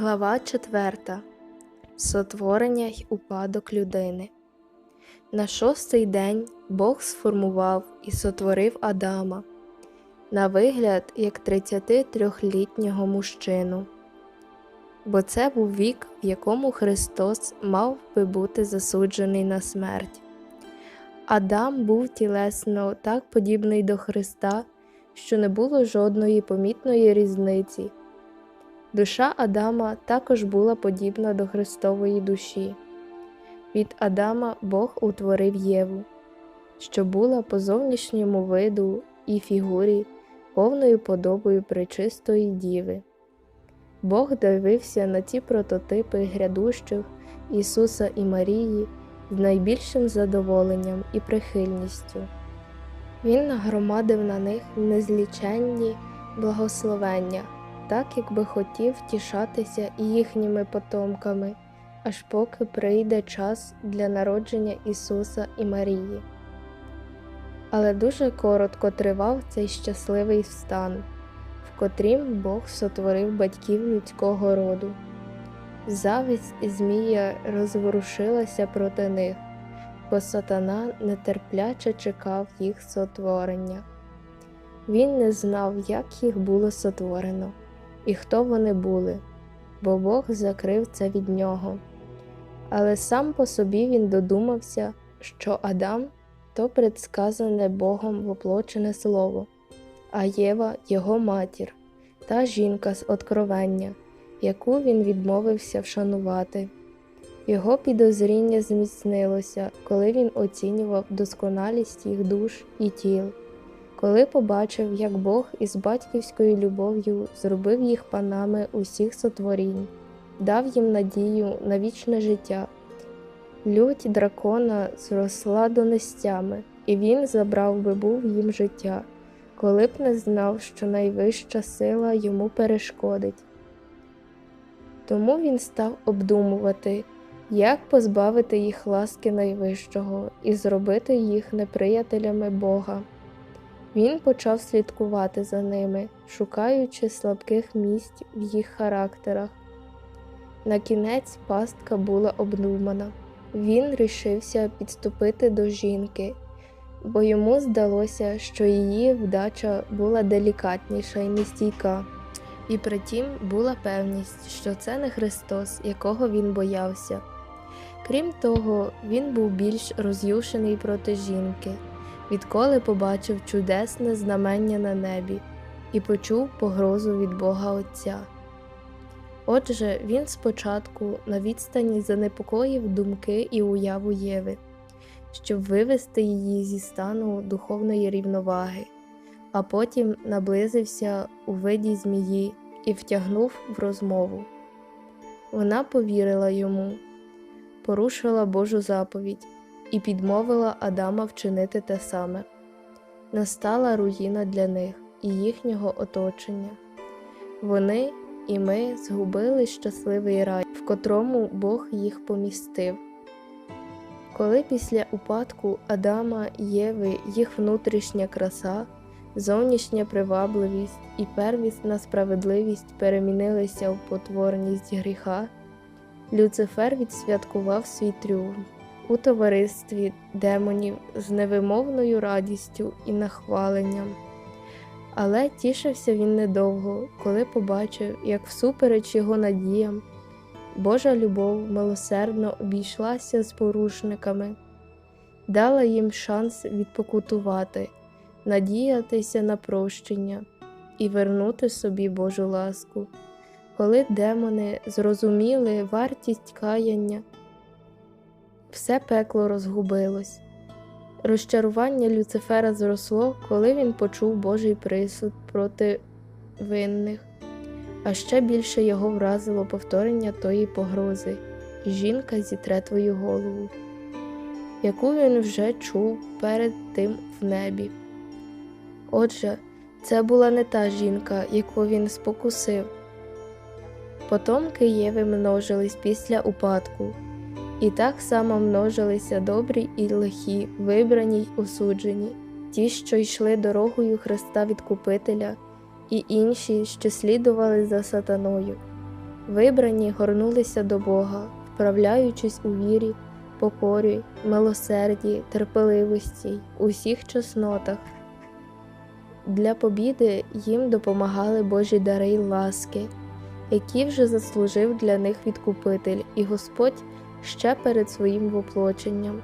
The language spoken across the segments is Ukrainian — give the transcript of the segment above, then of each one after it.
Глава 4. Сотворення й упадок людини. На шостий день Бог сформував і сотворив Адама, на вигляд як 33-літнього мужчину. Бо це був вік, в якому Христос мав би бути засуджений на смерть. Адам був тілесно так подібний до Христа, що не було жодної помітної різниці. Душа Адама також була подібна до Христової душі. Від Адама Бог утворив Єву, що була по зовнішньому виду і фігурі повною подобою пречистої діви. Бог дивився на ці прототипи грядущих Ісуса і Марії з найбільшим задоволенням і прихильністю. Він нагромадив на них незліченні благословення так якби хотів тішатися і їхніми потомками, аж поки прийде час для народження Ісуса і Марії. Але дуже коротко тривав цей щасливий стан, в котрім Бог сотворив батьків людського роду. Завість Змія розворушилася проти них, бо сатана нетерпляче чекав їх сотворення. Він не знав, як їх було сотворено і хто вони були, бо Бог закрив це від нього. Але сам по собі він додумався, що Адам то предсказане Богом воплочене слово, а Єва його матір, та жінка з откровення, яку він відмовився вшанувати. Його підозріння зміцнилося, коли він оцінював досконалість їх душ і тіл коли побачив, як Бог із батьківською любов'ю зробив їх панами усіх сотворінь, дав їм надію на вічне життя. Лють дракона зросла донестями, і він забрав би був їм життя, коли б не знав, що найвища сила йому перешкодить. Тому він став обдумувати, як позбавити їх ласки найвищого і зробити їх неприятелями Бога. Він почав слідкувати за ними, шукаючи слабких місць в їх характерах. На кінець пастка була обдумана. Він рішився підступити до жінки, бо йому здалося, що її вдача була делікатніша і нестійка, і притім була певність, що це не Христос, якого він боявся. Крім того, він був більш роз'юшений проти жінки відколи побачив чудесне знамення на небі і почув погрозу від Бога Отця. Отже, він спочатку на відстані занепокоїв думки і уяву Єви, щоб вивести її зі стану духовної рівноваги, а потім наблизився у виді змії і втягнув в розмову. Вона повірила йому, порушила Божу заповідь і підмовила Адама вчинити те саме. Настала руїна для них і їхнього оточення. Вони і ми згубили щасливий рай, в котрому Бог їх помістив. Коли після упадку Адама і Єви їх внутрішня краса, зовнішня привабливість і первісна справедливість перемінилися в потворність гріха, Люцифер відсвяткував свій тріумф у товаристві демонів з невимовною радістю і нахваленням. Але тішився він недовго, коли побачив, як всупереч його надіям, Божа любов милосердно обійшлася з порушниками, дала їм шанс відпокутувати, надіятися на прощення і вернути собі Божу ласку. Коли демони зрозуміли вартість каяння все пекло розгубилось. Розчарування Люцифера зросло, коли він почув Божий присуд проти винних, а ще більше його вразило повторення тої погрози жінка зітре твою голову, яку він вже чув перед тим в небі. Отже, це була не та жінка, яку він спокусив. Потомки Єви множились після упадку. І так само множилися добрі і лихі, вибрані й осуджені, ті, що йшли дорогою Христа Відкупителя, і інші, що слідували за сатаною. Вибрані горнулися до Бога, вправляючись у вірі, покорі, милосерді, терпеливості, усіх чеснотах. Для побіди їм допомагали Божі дари й ласки, які вже заслужив для них відкупитель і Господь ще перед своїм воплоченням.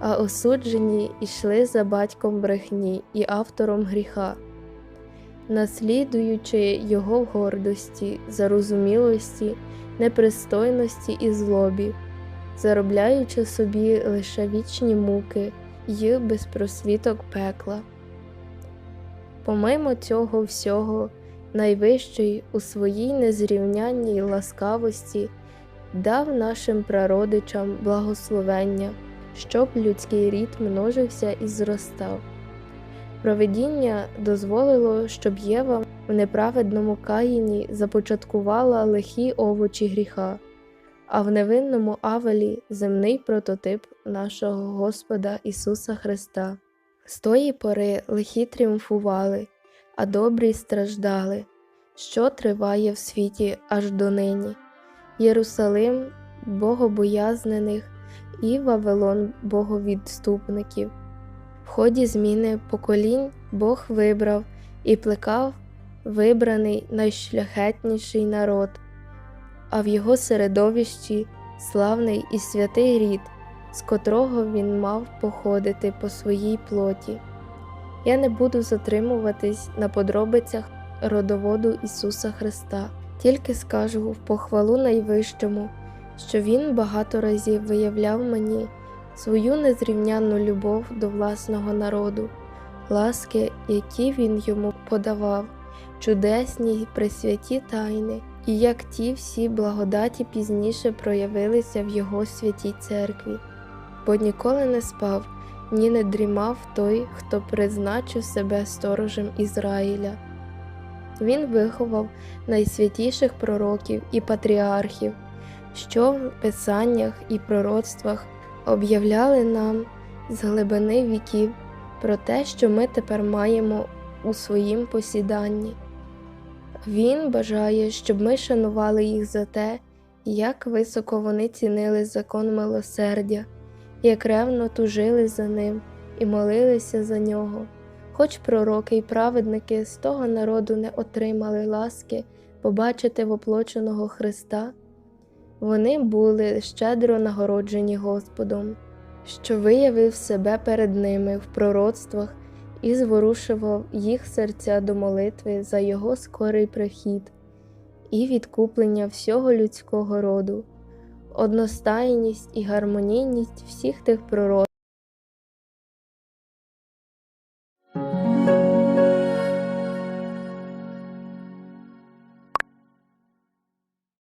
А осуджені йшли за батьком брехні і автором гріха, наслідуючи його в гордості, зарозумілості, непристойності і злобі, заробляючи собі лише вічні муки й безпросвіток пекла. Помимо цього всього, найвищий у своїй незрівнянній ласкавості дав нашим прародичам благословення, щоб людський рід множився і зростав. Провидіння дозволило, щоб Єва в неправедному каїні започаткувала лихі овочі гріха, а в невинному Авелі земний прототип нашого Господа Ісуса Христа. З тої пори лихі тріумфували, а добрі страждали, що триває в світі аж донині. Єрусалим богобоязнених і Вавилон боговідступників. В ході зміни поколінь Бог вибрав і плекав вибраний найшляхетніший народ, а в його середовищі славний і святий рід, з котрого він мав походити по своїй плоті. Я не буду затримуватись на подробицях родоводу Ісуса Христа, тільки скажу в похвалу найвищому, що Він багато разів виявляв мені свою незрівнянну любов до власного народу, ласки, які він йому подавав, чудесні й пресвяті тайни, і як ті всі благодаті пізніше проявилися в його святій церкві, бо ніколи не спав, ні не дрімав той, хто призначив себе сторожем Ізраїля. Він виховав найсвятіших пророків і патріархів, що в писаннях і пророцтвах об'являли нам з глибини віків про те, що ми тепер маємо у своїм посіданні. Він бажає, щоб ми шанували їх за те, як високо вони цінили закон милосердя, як ревно тужили за ним і молилися за нього. Хоч пророки й праведники з того народу не отримали ласки побачити воплоченого Христа, вони були щедро нагороджені Господом, що виявив себе перед ними в пророцтвах і зворушував їх серця до молитви за Його скорий прихід і відкуплення всього людського роду, одностайність і гармонійність всіх тих пророцтв